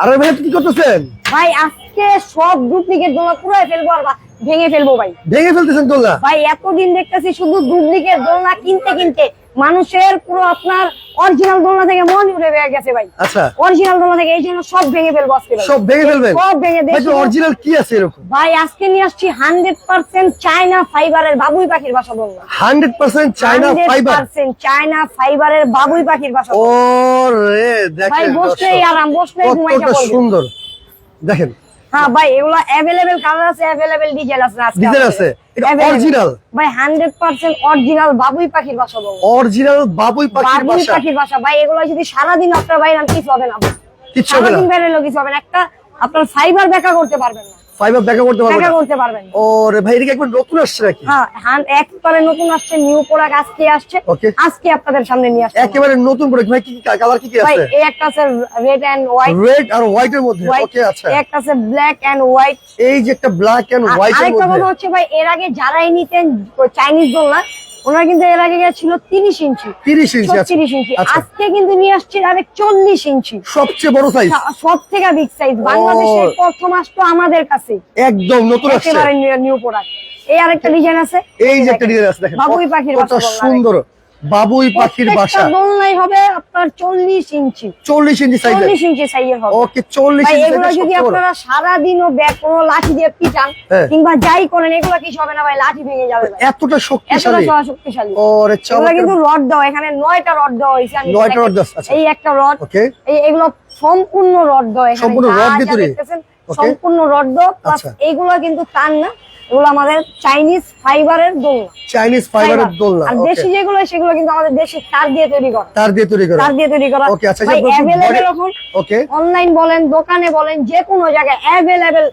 আরে ভাই কি করতেছেন? ভাই আজকে সব ডুপ্লিকেট দোলনা পুরো ফেলব আর ভেঙে ফেলব ভাই। ভেঙে ফেলতেছেন দোলনা? ভাই এতদিন দেখতেছি শুধু ডুপ্লিকেট দোলনা কিনতে কিনতে মানুষের পুরো আপনার অরিজিনাল দোলনা থেকে মন উড়ে বেয়ে গেছে ভাই। আচ্ছা। অরিজিনাল দোলনা থেকে এই জন্য সব ভেঙে ফেলব আজকে ভাই। সব ভেঙে ফেলবেন? সব ভেঙে ভাই অরিজিনাল কি আছে এরকম? ভাই আজকে নিয়ে আসছি হান্ড্রেড পার্সেন্ট চায়না ফাইবারের বাবুই পাখির বাসা দোলনা। Hundred percent China fibre percent China ফাইবারের বাবুই পাখির বাসা ও। রে ভাই দেখেন বসলেই দর্শক, আরাম বসলেই ঘুমাইতে কতটা পারবেন। সুন্দর। দেখেন হ্যাঁ ভাই এগুলো কালার আছে ডিজাইন আছে আজকে ডিজাইন আছে। এটা অরিজিনাল ভাই হান্ড্রেড পার্সেন্ট অরিজিনাল বাবুই পাখির বাসা বাবু অরিজিনাল বাবুই পাখির বাবুই বাসা। পাখির বাসা। ভাই এগুলো যদি সারাদিন আপনার বাইরে কিছু হবে না কিছু হবে না। সারাদিন বাইরে কিছু হবে না। একটা আপনার ফাইবার ব্যাকা করতে পারবেন না। দেখা করতে পারবেন দেখা করতে পারবেন। ভাই এটা একবার নতুন আসছে নাকি? হ্যাঁ একবারে নতুন আসছে নিউ প্রোডাক্ট আজকে আসছে. আজকে আপনাদের সামনে নিয়ে আসছে। একেবারে নতুন প্রোডাক্ট ভাই কি কালার কি কি ভাই আছে? এই একটা আছে রেড এন্ড হোয়াইট রেড আর হোয়াইট এর মধ্যে? ওকে আচ্ছা। একটা আছে ব্ল্যাক এন্ড হোয়াইট এই যে একটা ব্ল্যাক এন্ড হোয়াইট এর আরেকটা কথা হচ্ছে ভাই এর আগে যারাই নিতেন চাইনিজ দোলনা ওনারা কিন্তু এর আগে গেছিল তিরিশ ইঞ্চি। 30 ইঞ্চি তিরিশ ইঞ্চি। আচ্ছা। আজকে কিন্তু নিয়ে আসছে আরেক চল্লিশ ইঞ্চি। সবচেয়ে বড় সাইজ সব থেকে বিগ সাইজ বাংলাদেশের প্রথম আসতো আমাদের কাছে। একদম নতুন একেবারে নিউ প্রোডাক্ট এই আরেকটা ডিজাইন আছে। এই যে একটা ডিজাইন আছে দেখেন। বাবুই পাখির কত সুন্দর। বাবুই পাখির বাসা দোলনাই হবে আপনার চল্লিশ ইঞ্চি চল্লিশ ইঞ্চি সাইজ চল্লিশ ইঞ্চি সাইজের হবে ওকে চল্লিশ ভাই ইঞ্চি এগুলো যদি সবচেয়ে বড়। আপনারা ব্যাগ কোনো লাঠি দিয়ে পিটান হ্যাঁ। কিংবা যাই করেন এগুলো কিছু হবে না ভাই লাঠি ভেঙে যাবে ভাই এতটা এতটা শক্তিশালী সহা শক্তিশালী ওরে চমৎকার কিন্তু রড দেওয়া এখানে নয়টা রড দেওয়া হয়েছে আমি নয়টা রড আছে, আচ্ছা। এই একটা রড ওকে এই এগুলো সম্পূর্ণ রড দেওয়া এখানে সম্পূর্ণ রড দিয়ে তৈরি? দেখতেছেন. সম্পূর্ণ রড প্লাস আচ্ছা। এইগুলো কিন্তু টান না। এগুলো আমাদের চাইনিজ ফাইবারের দোলনা। চাইনিজ ফাইবারের দোলনা আর দেশি যেগুলো সেগুলো কিন্তু আমাদের দেশি তার দিয়ে তৈরি করা। তার দিয়ে তৈরি করা। তার দিয়ে তৈরি করা। ওকে আচ্ছা এখন ওকে অনলাইন বলেন দোকানে বলেন যে কোনো জায়গায় অ্যাভেলেবেল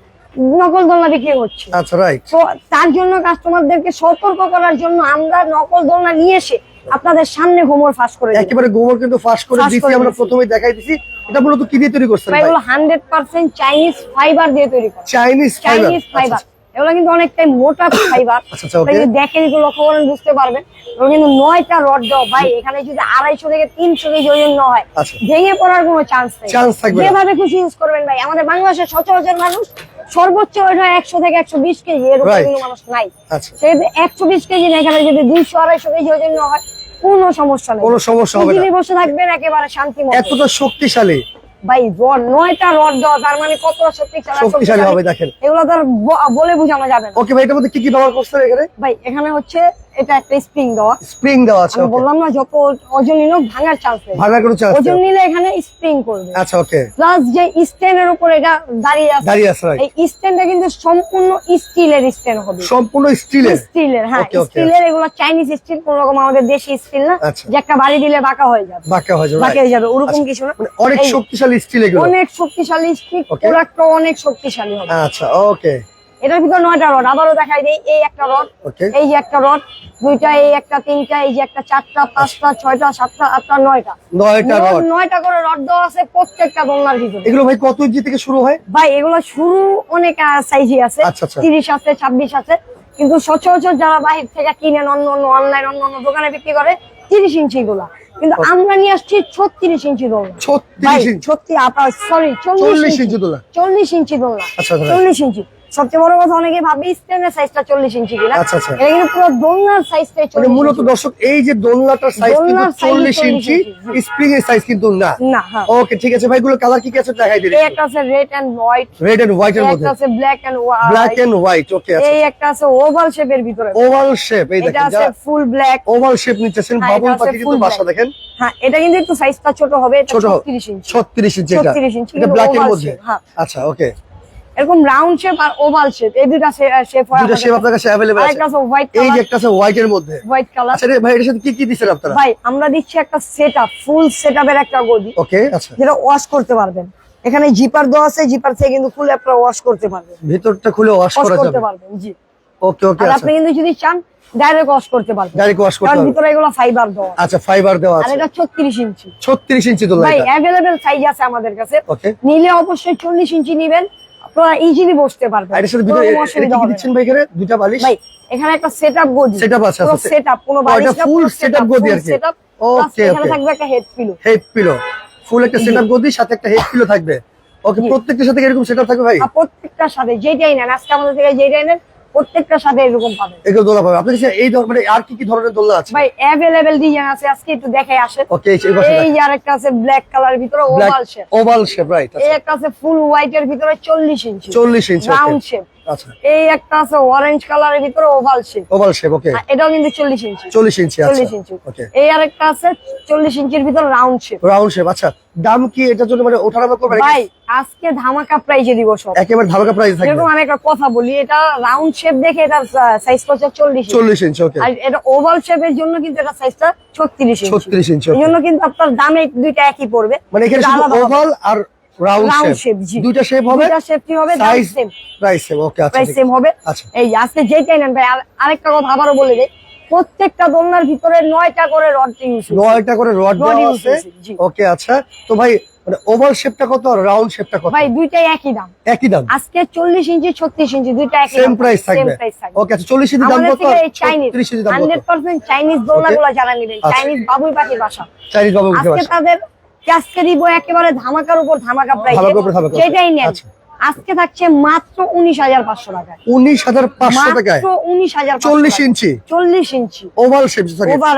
নকল দোলনা বিক্রি হচ্ছে। আচ্ছা রাইট তো তার জন্য কাস্টমারদেরকে সতর্ক করার জন্য আমরা নকল দোলনা নিয়ে এসে আপনাদের সামনে হোমর ফাঁস করে একেবারে গোবর কিন্তু ফাঁস করে দিছি আমরা। প্রথমে দেখাই দিছি। এটা মূলত কি দিয়ে তৈরি করছেন ভাই এগুলো হান্ড্রেড পার্সেন্ট চাইনিজ ফাইবার দিয়ে তৈরি করা। চাইনিজ ফাইবার চাইনিজ ফাইবার এগুলো কিন্তু অনেকটাই মোটা ফাইবার আচ্ছা, আচ্ছা, দেখেন একটু লক্ষ্য করেন বুঝতে পারবেন। এগুলো কিন্তু নয়টা রড দেওয়া। ভাই এখানে যদি আড়াইশো থেকে তিনশো কেজি ওজন না হয় আচ্ছা। ভেঙে পড়ার কোনো চান্স নেই। যেভাবে খুশি ইউজ করবেন ভাই। আমাদের বাংলাদেশের সচরাচর মানুষ সর্বোচ্চ হয় একশো থেকে একশো বিশ কেজি। এর উপরে কোনো মানুষ নাই। আচ্ছা। সে একশো বিশ কেজি না এখানে যদি দুইশো আড়াইশো কেজি ওজন না হয় কোনো সমস্যা নেই। কোনো সমস্যা হবে না। বসে থাকবেন একেবারে শান্তি মতো এতটা শক্তিশালী। ভাই রড নয়টা রড দেওয়া তার মানে কত শক্তিশালী শক্তিশালী হবে দেখেন। এগুলো তার ব- বলে বোঝানো যাবে না। ওকে ভাই এটার মধ্যে কি কি ব্যবহার করছেন এখানে? ভাই এখানে হচ্ছে এটা একটা স্প্রিং দেওয়া। স্প্রিং দেওয়া আছে বললাম না যত ওজন নিল ভাঙার চান্স নেই ভাঙার কোনো চান্স ওজন নিলে এখানে স্প্রিং করবে। আচ্ছা ওকে প্লাস যে স্ট্যান্ডের উপর এটা দাঁড়িয়ে আছে দাঁড়িয়ে আছে এই স্ট্যান্ডটা কিন্তু সম্পূর্ণ স্টিলের স্ট্যান্ড হবে। সম্পূর্ণ স্টিলের স্টিলের হ্যাঁ. স্টিলের এগুলো চাইনিজ স্টিল কোন রকম আমাদের দেশি স্টিল না আচ্ছা। যে একটা বাড়ি দিলে বাঁকা হয়ে যাবে। বাঁকা হয়ে যাবে বাঁকা হয়ে যাবে ওরকম কিছু না। মানে অনেক শক্তিশালী স্টিল এগুলো। অনেক শক্তিশালী স্টিল Okay. প্রোডাক্টও অনেক শক্তিশালী হবে। আচ্ছা ওকে এটার ভিতর নয়টা রড আবারও দেখাই দেই এই একটা রড এই যে একটা রড দুইটা এই একটা তিনটা এই যে একটা চারটা পাঁচটা ছয়টা সাতটা আটটা নয়টা। নয়টা রড। নয়টা করে রড দেওয়া আছে প্রত্যেকটা দোলনার ভিতরে। এগুলো ভাই কত ইঞ্চি থেকে শুরু হয়? ভাই এগুলো শুরু অনেক সাইজই আছে। আচ্ছা, আচ্ছা। তিরিশ আছে ছাব্বিশ আছে। কিন্তু সচরাচর যারা বাহির থেকে কিনেন অন্য অন্য অনলাইন অন্য অন্য দোকানে বিক্রি করে তিরিশ ইঞ্চি গুলা কিন্তু আমরা নিয়ে আসছি ছত্রিশ ইঞ্চি দোলনা ছত্রিশ সরি চল্লিশ ইঞ্চি। ইঞ্চি দোলা। চল্লিশ ইঞ্চি দোলনা আচ্ছা, আচ্ছা। চল্লিশ ইঞ্চি। সবচেয়ে বড় কথা অনেকে ভাবে স্টেনের সাইজটা চল্লিশ ইঞ্চি কিনা। আচ্ছা, আচ্ছা। এটা কিন্তু পুরো দোলনার মানে মূলত দর্শক এই যে দোলনাটার সাইজ কিন্তু 40 ইঞ্চি স্প্রিং এর সাইজ কিন্তু না। না হ্যাঁ। ওকে ঠিক আছে ভাই গুলো কালার কি কি আছে দেখাই এই একটা। আছে red and white red and white এর মধ্যে। একটা আছে black and black and white okay আচ্ছা। এই একটা আছে ওভাল শেপের ভিতরে। ওভাল শেপ এই এটা আছে ফুল ব্ল্যাক ওভাল শেপ নিচ্ছেন হ্যাঁ, বাবুল পাখি কিন্তু বাসা দেখেন। হ্যাঁ এটা কিন্তু একটু সাইজটা ছোট হবে এটা ছোট 36 ইঞ্চি। ছত্রিশ ইঞ্চি এটা। 36 ইঞ্চি, এটা ব্ল্যাক এর মধ্যে। হ্যাঁ। আচ্ছা ওকে এরকম রাউন্ড শেপ আর ওভাল শেপ এই দুইটা শেপ হয় দুটো শেপ আপনার কাছে অ্যাভেলেবল আছে। আরেকটা আছে হোয়াইট এই যে একটা আছে হোয়াইট এর মধ্যে। হোয়াইট কালার আচ্ছা রে ভাই এটার সাথে কি কি দিচ্ছেন আপনারা? ভাই আমরা দিচ্ছি একটা সেটআপ ফুল সেটআপের একটা গদি। ওকে আচ্ছা। যেটা ওয়াশ করতে পারবেন। এখানে জিপার দেওয়া আছে জিপার থেকে কিন্তু ফুল আপনারা ওয়াশ করতে পারবেন। ভিতরটা খুলে ওয়াশ ওয়াশ করা করতে যাবে। পারবেন জি। ওকে ওকে আর আচ্ছা। আপনি কিন্তু যদি চান ডাইরেক্ট ওয়াশ করতে পারবেন। ডাইরেক্ট ওয়াশ করতে হবে ভিতরে এগুলো ফাইবার দেওয়া আচ্ছা ফাইবার দেওয়া আর আছে। এটা 36 ইঞ্চি। 36 ইঞ্চি দোলনা ভাই অ্যাভেলেবেল সাইজ আছে আমাদের কাছে। ওকে নিলে অবশ্যই চল্লিশ ইঞ্চি নিবেন। আপনারা ইজিলি বসতে পারবেন এর সাথে ভিতরে এটা কি। দিচ্ছেন ভাই এখানে? দুইটা বালিশ? ভাই এখানে একটা সেটআপ গদি। সেটআপ আছে, পুরো সেটআপ কোনো বালিশ না full পুরো গদি আর কি। সেটআপ এখানে থাকবে একটা head pillow head pillow full একটা সেটআপ গদি সাথে একটা হেড পিলো থাকবে। ওকে। প্রত্যেকটার সাথে এরকম সেটআপ থাকবে ভাই? প্রত্যেকটার সাথে যেটাই নেন আজকে আমাদের থেকে যেটাই নেন প্রত্যেকটার সাথে এরকম পাবেন। এগুলো দোলা পাবেন। আপনি এই মানে আর কি কি ধরনের দোলা আছে? ভাই অ্যাভেলেবেল ডিজাইন আছে আজকে একটু দেখে আসেন ওকে এই পাশে এই আর একটা আছে ব্ল্যাক কালারের ভিতরে oval shape oval shape right এই একটা আছে ফুল হোয়াইট এর ভিতরে চল্লিশ ইঞ্চি 40 ইঞ্চি রাউন্ড শেপ এই একটা আছে অরেঞ্জ কালারের ভিতরে oval shape oval shape okay এটাও কিন্তু চল্লিশ ইঞ্চি। 40 ইঞ্চি আচ্ছা। চল্লিশ ইঞ্চি। ওকে এই আরেকটা আছে চল্লিশ ইঞ্চির ভিতরে রাউন্ড শেপ রাউন্ড শেপ আচ্ছা। দাম কি এটার জন্য মানে ওঠানামা করবে? ভাই আজকে ধামাকা প্রাইজে দিব সব। একেবারে ধামাকা প্রাইস থাকবে। আমি একটা কথা বলি এটা রাউন্ড শেপ দেখে এটার সাইজ পড়ছে চল্লিশ 40 ইঞ্চি ওকে আর এটা ওভাল শেপের জন্য কিন্তু এটা সাইজটা ছত্রিশ ইঞ্চি। 36 ইঞ্চি ওকে জন্য কিন্তু আপনার দামে দুইটা একই পড়বে। মানে এখানে শুধু। ওভাল আর রাউন্ড শেপ জি। দুইটা শেপ হবে? দুইটা শেপটি হবে? Size same price same okay আচ্ছা প্রাইস সেম হবে। আচ্ছা। এই আজকে যেটাই নেন ভাই আরেকটা কথা আবারও বলে দেই। প্রত্যেকটা দোলনার ভিতরে নয়টা করে রড ইউজ নয়টা করে রড দেওয়া আছে? ওকে আচ্ছা। তো ভাই মানে ওভাল শেপটা কত আর রাউন্ড শেপটা কত? ভাই দুইটাই একই দাম। একই দাম? আজকে চল্লিশ ইঞ্চি ছত্রিশ ইঞ্চি দুইটা একই সেম প্রাইস থাকবে। ওকে আচ্ছা 40 ইঞ্চি দাম কত থেকে এই চাইনিজ 30 ইঞ্চি দাম কত? হান্ড্রেড পার্সেন্ট চাইনিজ দোলনাগুলো যারা নেবেন আচ্ছা। চাইনিজ বাবুই পাখির বাসা। চাইনিজ আজকে তাদের আজকে দিব একেবারে ধামাকার উপর ধামাকা প্রাইস। যেটাই নেন। আচ্ছা। আজকে থাকছে মাত্র উনিশ হাজার পাঁচশো টাকায় 19500 টাকায় মাত্র উনিশ হাজার 40 ইঞ্চি? চল্লিশ inch. Oval shape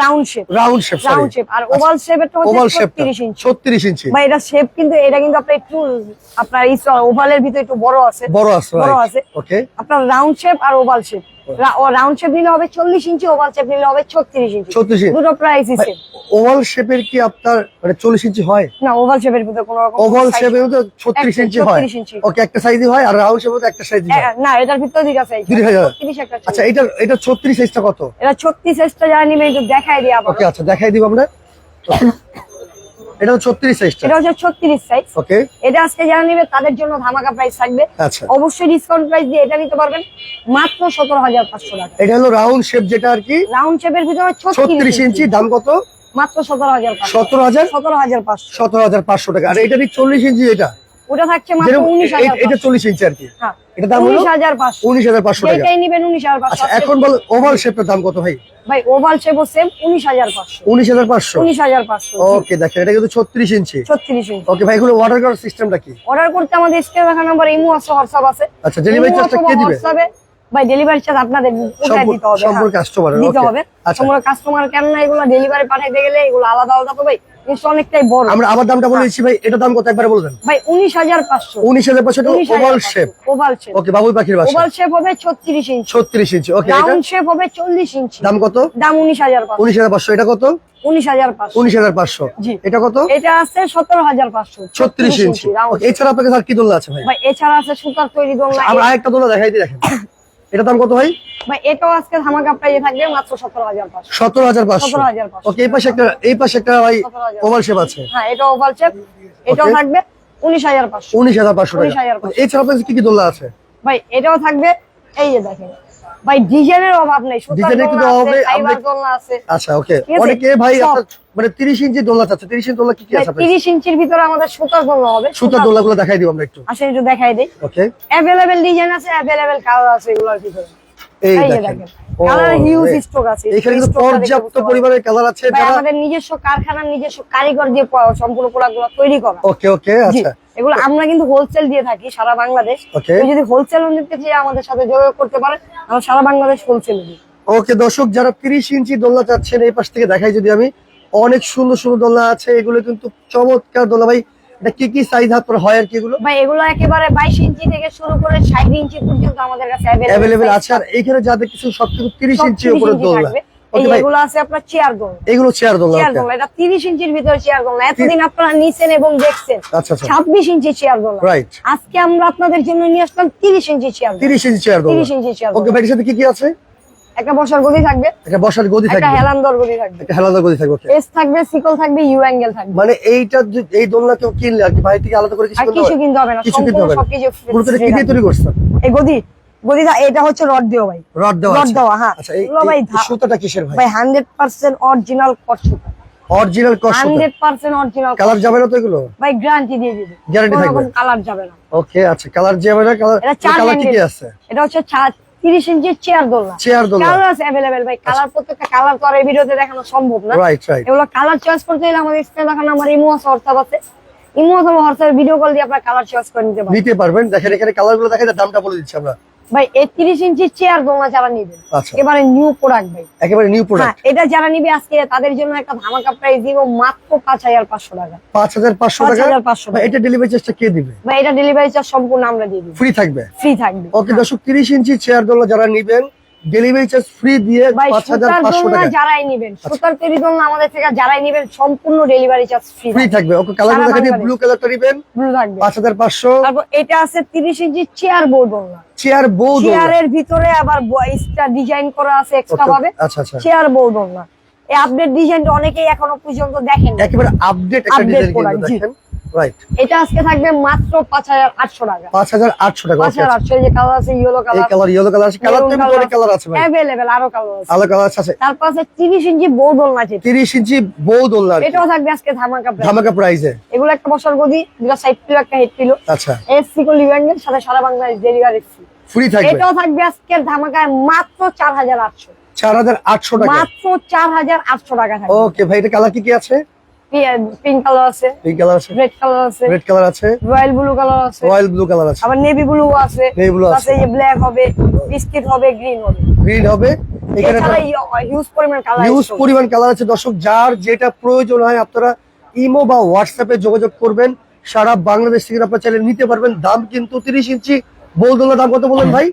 round shape round shape round shape আর ওভাল শেপের ওভাল শেপটা 36 ইঞ্চি। 36 ইঞ্চি। বা এটা শেপ কিন্তু এটা কিন্তু আপনার একটু আপনার ওভালের ভিতরে একটু বড় আছে। বড় আছে বড় আছে। ওকে আপনার রাউন্ড শেপ আর ওভাল শেপ রাউন্ড শেপ নিলে হবে চল্লিশ ইঞ্চি ওভাল শেপ নিলে হবে ছত্রিশ ইঞ্চি 36 ইঞ্চি। দুটো প্রাইসই সেম ওভাল শেপের কি আপনার মানে 40 ইঞ্চি হয়? না ওভাল শেপের ভিতরে কোনো রকম ওভাল শেপের মধ্যে 36 ইঞ্চি হয়। 36 ইঞ্চি। ওকে একটা সাইজই হয় আর রাউন্ড শেপের মধ্যে একটা সাইজই হয়। না এটার ভিতরে সাইজ। ছত্রিশ একটা আচ্ছা এটা এটা 36 সাইজটা কত? এটা ছত্রিশ সাইজটা যারা নিবে একটু দেখাই দিই আবার ওকে আচ্ছা দেখাই দিব আমরা। এটা হচ্ছে 36 সাইজটা এটা হচ্ছে ছত্রিশ সাইজ ওকে এটা আজকে যারা নিবে তাদের জন্য ধামাকা প্রাইস থাকবে। আচ্ছা। অবশ্যই ডিসকাউন্ট প্রাইস দিয়ে এটা নিতে পারবেন। মাত্র সতেরো হাজার পাঁচশো টাকা। এটা হলো রাউন্ড শেপ যেটা আর কি? রাউন্ড শেপের ভিতরে 36 ছত্রিশ ইঞ্চি দাম কত? মাত্র সতেরো হাজার সতেরো হাজার? সতেরো হাজার পাঁচশো। সতেরো হাজার পাঁচশো টাকা। আর এটা চল্লিশ ইঞ্চি এটা? ওটা থাকছে মাত্র যেরকম উনিশ এ- হাজার এটা চল্লিশ ইঞ্চি আর কি। হ্যাঁ। এটা দাম হলো টাকা। নিবেন আচ্ছা এখন বল ওভাল দাম কত ভাই? ভাই ওভাল শেপও সেম ওকে দেখেন এটা কিন্তু ছত্রিশ ইঞ্চি। ছত্রিশ ইঞ্চি। ওকে ভাই এগুলো অর্ডার করার সিস্টেমটা কি? অর্ডার করতে আমাদের স্ক্রিনে দেখা নাম্বার ইমো আছে আচ্ছা, delivery ইমো charge টা কে দিবে? ভাই ডেলিভারি চার্জ আপনাদের ওটাই সম্পূর্ণ- দিতে হবে সম্পূর্ণ। দিতে হবে। কাস্টমার কেন না এগুলো ডেলিভারি পাঠাইতে গেলে এগুলো আলাদা আলাদা তো ভাই। জিনিসটা অনেকটাই বড়। আমরা আবার দামটা বলে দিচ্ছি ভাই এটা দাম কত? একবার বলবেন ভাই উনিশ হাজার পাঁচশো। উনিশ হাজার পাঁচশো oval shape oval shape okay বাবুই পাখির বাসা। ওভাল শেপ হবে ছত্রিশ ইঞ্চি ছত্রিশ ইঞ্চি ওকে রাউন্ড শেপ হবে চল্লিশ ইঞ্চি দাম কত? দাম উনিশ হাজার উনিশ হাজার পাঁচশো এটা কত? উনিশ হাজার পাঁচশো। উনিশ হাজার পাঁচশো। জি। এটা কত? এটা আছে সতেরো হাজার পাঁচশো। ছত্রিশ ইঞ্চি এছাড়া আপনাকে কি দোলনা আছে ভাই? ভাই এছাড়া আছে সুতার তৈরি দোলনা। আমরা আরেকটা দোলনা দেখাই দিই দেখেন। এটা দাম কত ভাই? ভাই এটাও আজকে ধামাকা প্রাইজে থাকবে মাত্র সতেরো হাজার পাঁচশো। সতেরো হাজার পাঁচশো। 17,500 ওকে এই পাশে একটা এই পাশে একটা ভাই ওভাল শেপ আছে। হ্যাঁ এটা ওভাল শেপ এটাও থাকবে উনিশ হাজার পাঁচশো। উনিশ হাজার পাঁচশো টাকা। 19,500 এছাড়া আপনার কি কি দোলনা আছে? ভাই এটাও থাকবে এই যে দেখেন ভাই ডিজাইনের অভাব নাই ডিজাইনের কিন্তু অভাব নেই, আছে। আচ্ছা ওকে। অনেকে ভাই মানে তিরিশ ইঞ্চি দোলনা চাচ্ছে তিরিশ ইঞ্চি দোলনা কি কি আছে আপনার? তিরিশ ইঞ্চির ভিতরে আমাদের সুতার দোলনা হবে সুতার দোলনাগুলো দেখাই দিব আমরা একটু। আসলে একটু দেখাই দেই। ওকে। अवेलेबल ডিজাইন আছে अवेलेबल কালার আছে এগুলোর ভিতরে। এই দেখেন। দেখেন। ও, কালার হিউজ এই- স্টক আছে এখানে কিন্তু stock টা দেখে পর্যাপ্ত পরিমাণের কালার আছে যারা আমাদের নিজস্ব কারখানার নিজস্ব কারিগর দিয়ে সম্পূর্ণ প্রোডাক্টগুলো তৈরি করা। ওকে ওকে আচ্ছা। এগুলো আমরা কিন্তু হোলসেল দিয়ে থাকি সারা বাংলাদেশ. যদি হোলসেল নিতে চাই আমাদের সাথে যোগাযোগ করতে পারে। আমরা সারা বাংলাদেশ হোলসেল দিই। ওকে দর্শক যারা তিরিশ ইঞ্চি দোলনা চাচ্ছেন এই পাশ থেকে দেখাই যদি আমি অনেক সুন্দর সুন্দর দোলনা আছে। এগুলো কিন্তু চমৎকার দোলনা। ভাই কি কি সাইজ হাত হয় আর কি এগুলো? ভাই এগুলো একেবারে বাইশ ইঞ্চি থেকে শুরু করে ষাট ইঞ্চি পর্যন্ত আমাদের কাছে অ্যাভেলেবেল আছে। আর এইখানে যা দেখতেছি সব কিন্তু তিরিশ ইঞ্চি উপরে দোলনা। এগুলো আছে আপনার চেয়ার এগুলো চেয়ার দোলনা চেয়ার। এটা তিরিশ ইঞ্চির ভিতরে চেয়ার দোল এতদিন আপনারা নিছেন এবং দেখছেন আচ্ছা আচ্ছা। ছাব্বিশ ইঞ্চি চেয়ার দোল রাইট আজকে আমরা আপনাদের জন্য নিয়ে আসলাম তিরিশ ইঞ্চি চেয়ার দোল তিরিশ ইঞ্চি চেয়ার দোলনা। 30 ইঞ্চি চেয়ার ওকে ভাই সাথে কি কি আছে? একটা বসার গদি থাকবে। একটা বসার গদি একটা থাকবে। হেলান্দর গদি থাকবে। একটা হেলাদা গদি থাকবে এস থাকবে সিকল থাকবে ইউ অ্যাঙ্গেল থাকবে। মানে এইটা এই দোলনা কেউ কিনলে আর কি ভাই থেকে আলাদা করে কিছু কিনতে কিছু হবে? কিনতে হবে না কিছু কিনতে হবে না। সবকিছু পুরো কি দিয়ে তৈরি করছেন এই গদি গদি এটা হচ্ছে রড দেওয়া ভাই। রড দেওয়া রড। দেওয়া, হ্যাঁ। আচ্ছা এই সুতাটা কিসের ভাই? ভাই hundred percent original কটসুতা original hundred percent original colour যাবে না তো এগুলো? ভাই গ্যারান্টি দিয়ে দিবে। Guarantee থাকবে? কালার যাবে না। ওকে আচ্ছা কালার যাবে না কালার কালার কি কি আছে? এটা হচ্ছে তিরিশ ইঞ্চি চেয়ার দোলনা। চেয়ার দোলনা। কালার আছে অ্যাভেলেবেল ভাই কালার প্রত্যেকটা কালার তো আর এই ভিডিওতে দেখানো সম্ভব না। রাইট রাইট এগুলো কালার চয়েস করতে হলে আমাদের স্ক্রিনে দেখানো আমার ইমো আছে হোয়াটসঅ্যাপ আছে। ইমো আছে হোয়াটসঅ্যাপে ভিডিও কল দিয়ে আপনার কালার চয়েস করে নিতে পারেন নিতে পারবেন। দেখেন এখানে কালারগুলো দেখেন দামটা বলে দিচ্ছি আমরা। ভাই এই তিরিশ ইঞ্চি চেয়ার দোলনা যারা নিবেন। আচ্ছা। এবারে নিউ প্রোডাক্ট ভাই। একেবারে নিউ হ্যাঁ প্রোডাক্ট এটা যারা নিবে আজকে তাদের জন্য একটা ধামাকা প্রাইস দিব মাত্র পাঁচ হাজার পাঁচশো টাকা। পাঁচ হাজার পাঁচশো টাকা? হাজার পাঁচশো ভাই, এটা ডেলিভারি চার্জটা কে দিবে? ভাই এটা ডেলিভারি চার্জ সম্পূর্ণ আমরা দিয়ে দিব। ফ্রি থাকবে? ফ্রি থাকবে। ওকে দর্শক তিরিশ ইঞ্চি চেয়ার দোলনা যারা নিবেন ডেলিভারি চার্জ ফ্রি দিয়ে ভাই পাঁচ হাজার সুতার পাঁচশো দোলনা টাকা যারাই নিবেন সুতার তৈরি দোলনা আমাদের থেকে যারাই নিবেন সম্পূর্ণ ডেলিভারি চার্জ ফ্রি ফ্রি থাকবে। ওকে কালার দেখা দিয়ে ব্লু কালারটা নিবেন। ব্লু থাকবে। পাঁচ হাজার পাঁচশো। তারপর এটা আছে তিরিশ ইঞ্চি চেয়ার বোর্ড দোলনা চেয়ার দোলনা চেয়ারের ভিতরে আবার এক্সট্রা ডিজাইন করা আছে এক্সট্রা ভাবে। আচ্ছা আচ্ছা। চেয়ার বোর্ড দোলনা এই আপডেট ডিজাইনটা অনেকেই এখনও পর্যন্ত দেখেন একেবারে আপডেট একটা ডিজাইন দেখেন। রাইট এটা আজকে থাকবে মাত্র পাঁচ হাজার আটশো টাকা। পাঁচ হাজার আটশো টাকা পাঁচ okay, হাজার আটশো এই যে কালার আছে ইয়েলো এই কালার কালার ইয়েলো কালার আছে। কালার তো অনেক কালার আছে ভাই। অ্যাভেলেবেল আরও কালার আছে। আলাদা কালার আছে। তারপর আছে তিরিশ ইঞ্চি বউ দোলনা ইঞ্চি বউ দোলনা এটাও থাকবে আজকে ধামাকা price। ধামাকা প্রাইজে এগুলো একটা বছর গদি দুটা সাইড পিলো একটা হেড পিলো আচ্ছা। এসসি কো লিভেন্ডের সাথে সারা বাংলাদেশ ডেলিভারি ফ্রি ফ্রি থাকবে। এটাও থাকবে আজকের ধামাকায় মাত্র চার হাজার আটশো। চার হাজার আটশো টাকা। মাত্র চার হাজার আটশো টাকা থাকবে। ওকে ভাই এটা কালার কি কি আছে? পিঙ্ক কালার আছে। পিঙ্ক কালার আছে? রেড কালার আছে। রেড কালার আছে? রয়্যাল ব্লু কালার আছে। রয়্যাল ব্লু কালার আছে। আবার নেভি ব্লু আছে। Navy blue আছে। আছে ব্ল্যাক হবে বিস্কিট হবে গ্রিন হবে। গ্রিন হবে। এখানে হিউজ পরিমাণ কালার নিউজ পরিমাণ কালার আছে। দর্শক যার যেটা প্রয়োজন হয় আপনারা ইমো বা হোয়াটসঅ্যাপে যোগাযোগ করবেন। সারা বাংলাদেশ থেকে আপনারা চাইলে নিতে পারবেন। দাম কিন্তু তিরিশ ইঞ্চি। বোলদোলার দাম কত বলেন ভাই?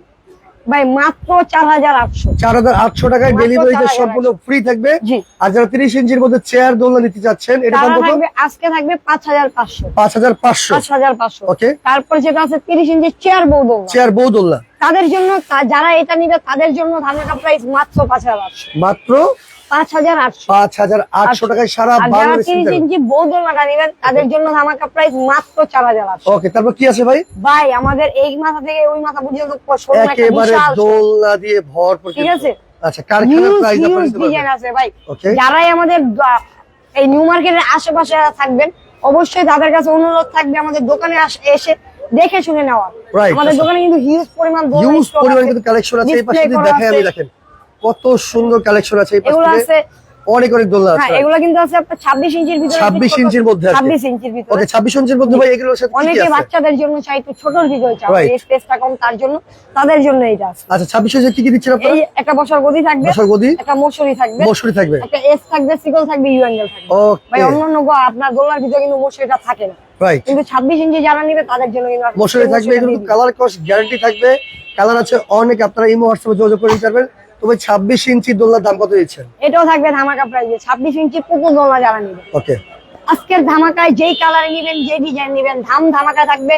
ভাই মাত্র চার হাজার আটশো। চার হাজার আটশো টাকায় মাত্র ডেলিভারি 4,800 সম্পূর্ণ ফ্রি থাকবে। আর যারা তিরিশ ইঞ্চির মধ্যে চেয়ার দোলনা নিতে চাচ্ছেন এটা থাকবে আজকে থাকবে পাঁচ হাজার পাঁচশো। পাঁচ হাজার পাঁচশো। পাঁচ হাজার পাঁচশো। ওকে তারপর যেটা আছে তিরিশ ইঞ্চির চেয়ার বৌদ চেয়ার বউ দোলনা। তাদের জন্য যারা এটা নিবে তাদের জন্য ধানের প্রাইস মাত্র পাঁচ হাজার আটশো মাত্র পাঁচ হাজার আটশো। পাঁচ হাজার আটশো টাকায় সারা বাংলাদেশ তিরিশ ইঞ্চি বৌদোলনাটা নিবেন তাদের জন্য ধামাকা প্রাইস মাত্র চার হাজার আটশো। ওকে তারপর কি আছে ভাই? ভাই আমাদের এই মাথা থেকে ওই মাথা পর্যন্ত একেবারে দোলনা দিয়ে ভরপুর ঠিক আছে? আচ্ছা কারখানার প্রাইস আপনারা হিউজ দিতে পারবেন ডিজাইন আছে ভাই। যারাই আমাদের এই নিউ মার্কেটের আশেপাশে থাকবেন অবশ্যই তাদের কাছে অনুরোধ থাকবে আমাদের দোকানে এসে দেখে শুনে নেওয়া আমাদের আচ্ছা। দোকানে কিন্তু হিউজ পরিমাণ হিউজ পরিমাণ কিন্তু কালেকশন এই পাশে আমি আছে। দেখেন। কত সুন্দর কালেকশন আছে এই পাশে অনেক অনেক দোলনা হ্যাঁ আছে। এগুলো কিন্তু আছে আপনার ইঞ্চির ভিতরে 26 ইঞ্চির মধ্যে আছে। ইঞ্চির ভিতরে। ওকে ছাব্বিশ ইঞ্চির মধ্যে ভাই সাথে অনেকে বাচ্চাদের জন্য চাই একটু ছোটর ভিতরে চাও স্পেসটা কম তার জন্য তাদের জন্য আছে। আচ্ছা ছাব্বিশ ইঞ্চি কি কি দিচ্ছেন আপনারা? এই একটা বছর গদি থাকবে বছর গদি? একটা মশুরি থাকবে থাকবে। একটা এস থাকবে সিকল থাকবে ইউ অ্যাঙ্গেল থাকবে। ভাই অন্যান্য গো আপনার দোলনার ভিতরে কিন্তু মশুরিটা থাকে না। রাইট কিন্তু ছাব্বিশ ইঞ্চি যারা নিবে তাদের জন্য কিন্তু থাকবে এগুলো কালার কস গ্যারান্টি থাকবে। কালার আছে অনেক আপনারা ইমো হোয়াটসঅ্যাপে যোগাযোগ করে নিতে পারবেন। তবে ছাব্বিশ ইঞ্চি দোলনার দাম কত দিচ্ছেন? এটাও থাকবে ধামাকা প্রাইজে ছাব্বিশ ইঞ্চি পুকুর দোলনা যারা নিবে। ওকে। আজকের ধামাকায় যেই কালার নিবেন যে ডিজাইন নিবেন ধাম ধামাকা থাকবে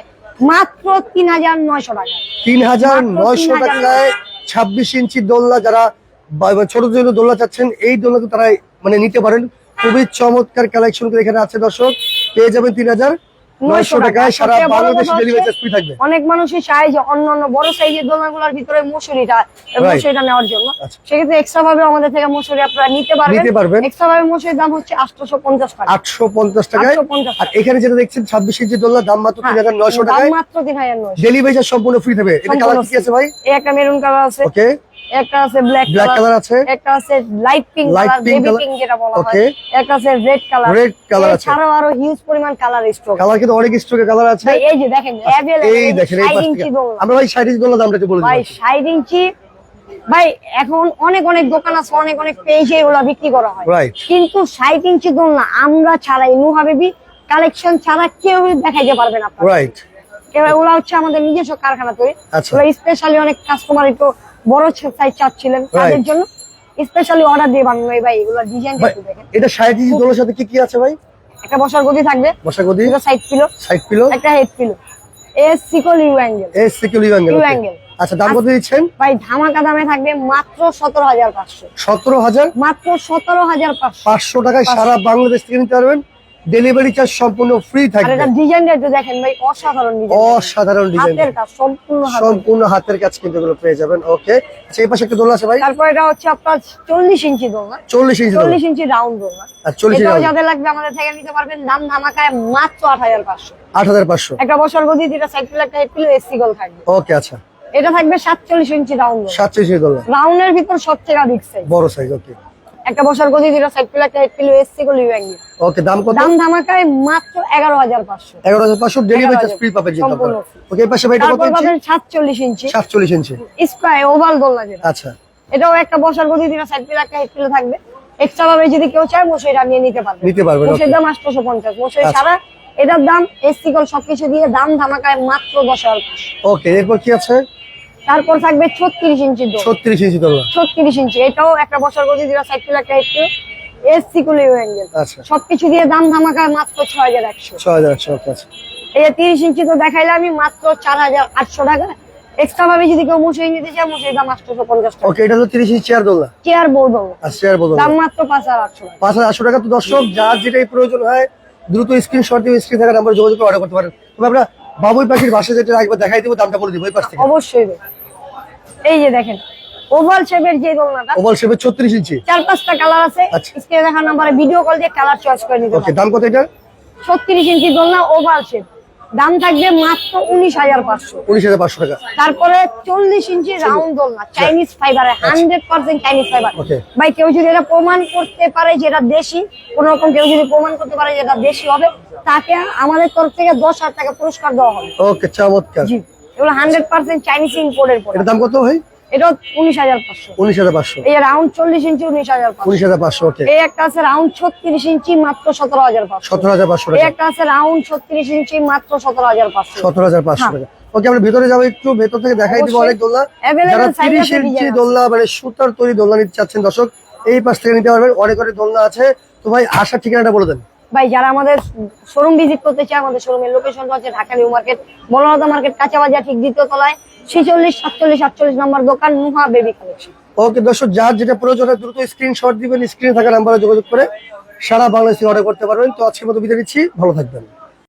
মাত্র তিন হাজার নয়শো টাকা। তিন হাজার নয়শো 3,900 টাকায় ছাব্বিশ ইঞ্চি দোলনা যারা ছোট ছোট দোলনা চাচ্ছেন এই দোলনা তারা মানে নিতে পারেন। খুবই চমৎকার কালেকশন এখানে আছে দর্শক। পেয়ে যাবেন তিন হাজার। নয়শো টাকায় সারা সবচেয়ে বড় বাংলাদেশ কথা ডেলিভারি ফ্রি থাকবে। অনেক মানুষই চায় যে অন্য অন্য বড় সাইজের দোলনাগুলোর ভিতরে মশুরিটা মশুরিটা নেওয়ার জন্য। আচ্ছা। সেক্ষেত্রে এক্সট্রা ভাবে আমাদের থেকে মশুরি আপনারা নিতে পারবেন। নিতে পারবেন। এক্সট্রা ভাবে মশুরির দাম হচ্ছে আটশোশো পঞ্চাশ টাকা। আটশো পঞ্চাশ টাকায়। 850 আর এখানে যেটা দেখছেন ছাব্বিশ ইঞ্চি দোলনা দাম মাত্র তিন হাজার নয়শো হ্যাঁ, দাম মাত্র তিন হাজার নয়শো। ডেলিভারি সম্পূর্ণ ফ্রি থাকবে। এটা কালার কি কি আছে ভাই? এই একটা মেরুন কালার আছে। ওকে একটা আছে ব্ল্যাক color আছে। একটা আছে light pink color baby pink যেটা বলা হয়। একটা আছে রেড কালার Red color আছে। আরও হিউজ পরিমাণ কালার স্টক কালার কিন্তু অনেক কালার আছে। এই যে দেখেন এই দেখেন এই পাশ আমরা ভাই ষাট ইঞ্চি দোলনা দামটা একটু বলে ভাই দিই ষাট ইঞ্চি ভাই এখন অনেক অনেক দোকান আছে অনেক অনেক পেজে এগুলো বিক্রি করা হয়। রাইট কিন্তু ষাট ইঞ্চি দোলনা আমরা ছাড়াই নুহা বেবি কালেকশন ছাড়া কেউ দেখাইতে পারবে না আপনারা। রাইট এবার ওগুলো হচ্ছে আমাদের নিজস্ব কারখানা তৈরি আচ্ছা। স্পেশালি অনেক কাস্টমার একটু বড় সাইজ চাচ্ছিলেন তাদের জন্য স্পেশালি অর্ডার দিয়ে বানানো ভাই এগুলো ডিজাইন দেখেন। এটা ইঞ্চি সাথে কি কি আছে ভাই? একটা বসার গদি থাকবে বসা গদি? দুটো সাইড পিলো সাইড পিলো একটা হেড পিলো এস সিকল U angle S secure U angle U angle আচ্ছা দাম কত দিচ্ছেন? ভাই ধামাকা দামে থাকবে মাত্র সতেরো হাজার পাঁচশো। সতেরো হাজার? মাত্র সতেরো হাজার পাঁচশো। পাঁচশো টাকায় সারা বাংলাদেশ থেকে নিতে পারবেন। ডেলিভারি চার্জ সম্পূর্ণ ফ্রি আর থাকবে। এটা ডিজাইনটা একটু দেখেন ভাই অসাধারণ ডিজাইন অসাধারণ ডিজাইন হাতের কাজ সম্পূর্ণ। সম্পূর্ণ হাতের কাজ কিন্তু এগুলো পেয়ে যাবেন। ওকে সেই পাশে একটা দোলনা আছে ভাই? তারপর এটা হচ্ছে আপনার চল্লিশ ইঞ্চি দোলনা। চল্লিশ ইঞ্চি দোলনা। চল্লিশ ইঞ্চি রাউন্ড দোলনা। আর চল্লিশ এটাও ইঞ্চি যাদের লাগবে আমাদের থেকে নিতে পারবেন। দাম ধামাকায় মাত্র আট হাজার পাঁচশো। আট হাজার পাঁচশো। একটা বছর গদি যেটা সাইড পিলো একটা হেড পিলো এসি গোল থাকবে। ওকে আচ্ছা। এটা থাকবে সাতচল্লিশ ইঞ্চি রাউন্ড সাতচল্লিশ ইঞ্চি দোলনা। রাউন্ডের ভিতর সব থেকে বিগ সাইজ বড় সাইজ ওকে একটা বছর গদি দুটো সাইড পিলো একটা হেড পিলো এসসি গুলো ইউএনগি ওকে দাম কত? দাম ধামাকায় মাত্র এগারো হাজার পাঁচশো। এগারো হাজার পাঁচশো ডেলিভারি চার্জ ফ্রি পাবেন যেটা ওকে এই পাশে ভাইটা কত ইঞ্চি? পাবেন সাতচল্লিশ ইঞ্চি। সাতচল্লিশ ইঞ্চি। স্কোয়ার ওভাল দোলনা যেটা। আচ্ছা। এটাও একটা বসার গদি দুটো সাইড পিলো একটা হেড পিলো থাকবে। এক্সট্রা ভাবে যদি কেউ চায় মশাইটা নিয়ে নিতে পারবে। নিতে পারবে মশাইর দাম আটশোশো পঞ্চাশ। মশাই আচ্ছা। ছাড়া এটার দাম এসসি কল সবকিছু দিয়ে দাম ধামাকায় মাত্র দশ হাজার পাঁচশো। ওকে এরপর কি আছে? তারপর থাকবে ছত্রিশ ইঞ্চি ছত্রিশ ইঞ্চি দোলনা ছত্রিশ ইঞ্চি। এটাও একটা বছর সাইড পিলো একটা হেড এসসি কুলি আচ্ছা। সবকিছু দিয়ে দাম ধামাকায় মাত্র ছয় হাজার একশো। ছ হাজার একশো এই তিরিশ ইঞ্চি তো আমি মাত্র চার হাজার আটশো টাকা। এক্সট্রা ভাবে যদি কেউ মুসেই নিতে চায় মুসের দাম আটশোশো পঞ্চাশ টাকা। ওকে এটা হলো তিরিশ ইঞ্চি চেয়ার দোলনা চেয়ার বোর্ড আর চেয়ার বদল দাম মাত্র পাঁচ হাজার আটশো পাঁচ হাজার আটশো টাকা। তো দর্শক যার যেটাই প্রয়োজন হয় দ্রুত স্ক্রিনশট দিয়ে স্ক্রিন থাকা নাম্বার যোগাযোগ করে অর্ডার করতে পারেন। তবে আমরা বাবুই পাখির বাসা যেটা একবার দেখাই দেবো দামটা বলে দিব ওই পাশ থেকে। অবশ্যই। এই যে দেখেন ওভাল শেপের যে দোলনাটা ওভাল শেপের ছত্রিশ ইঞ্চি। চার পাঁচটা কালার আছে আচ্ছা। স্ক্রিনে দেখার নাম্বারে ভিডিও কল দিয়ে কালার চয়েস করে নিতে ওকে দাম কত এটা? ছত্রিশ ইঞ্চি দোলনা ওভাল শেপ দাম থাকবে মাত্র উনিশ হাজার পাঁচশো। উনিশ হাজার পাঁচশো টাকা। তারপরে চল্লিশ ইঞ্চি রাউন্ড দোলনা চাইনিজ ফাইবারে হান্ড্রেড পার্সেন্ট চাইনিজ ফাইবার। ভাই কেউ যদি এটা প্রমাণ করতে পারে যে এটা দেশি কোন রকম কেউ যদি প্রমাণ করতে পারে যে এটা দেশি হবে তাকে আমাদের তরফ থেকে দশ হাজার টাকা পুরস্কার দেওয়া হবে। ওকে চমৎকার। জি। এগুলো হান্ড্রেড পার্সেন্ট চাইনিজ ইম্পোর্টের পরে দাম কত ভাই? এটা উনিশ হাজার পাঁচশো। উনিশ হাজার পাঁচশো। এই রাউন্ড চল্লিশ ইঞ্চি উনিশ হাজার উনিশ হাজার পাঁচশো এই একটা আছে রাউন্ড ছত্রিশ ইঞ্চি মাত্র সতেরো হাজার পাঁচশো। সতেরো হাজার পাঁচশো এই একটা আছে রাউন্ড ছত্রিশ ইঞ্চি মাত্র সতেরো হাজার পাঁচশো। সতেরো হাজার পাঁচশো হ্যাঁ। টাকা। ওকে আমরা ভেতরে যাব একটু। ভেতর থেকে দেখাই দিব অনেক দোলনা। যারা তিরিশ ইঞ্চি দোলনা মানে সুতার তৈরি দোলনা নিতে চাচ্ছেন দর্শক এই পাশ থেকে নিতে পারবেন। অনেক অনেক দোলনা আছে। তো ভাই আসার ঠিকানাটা বলে দেন। ভাই, যারা আমাদের শোরুম ভিজিট করতে চায়, আমাদের শোরুমের লোকেশনটা হচ্ছে Dhaka New Market Banalata Market কাঁচা বাজার ঠিক দ্বিতীয় তলায়, ছেচল্লিশ, সাতচল্লিশ, আটচল্লিশ নম্বর দোকান নুহা বেবি কালেকশন ওকে দর্শক, যার যেটা প্রয়োজন হয় দ্রুত স্ক্রিনশট দিবেন স্ক্রিনে থাকা নাম্বারে যোগাযোগ করে সারা বাংলাদেশে অর্ডার করতে পারবেন। তো আজকের মতো বিদায় নিচ্ছি, ভালো থাকবেন।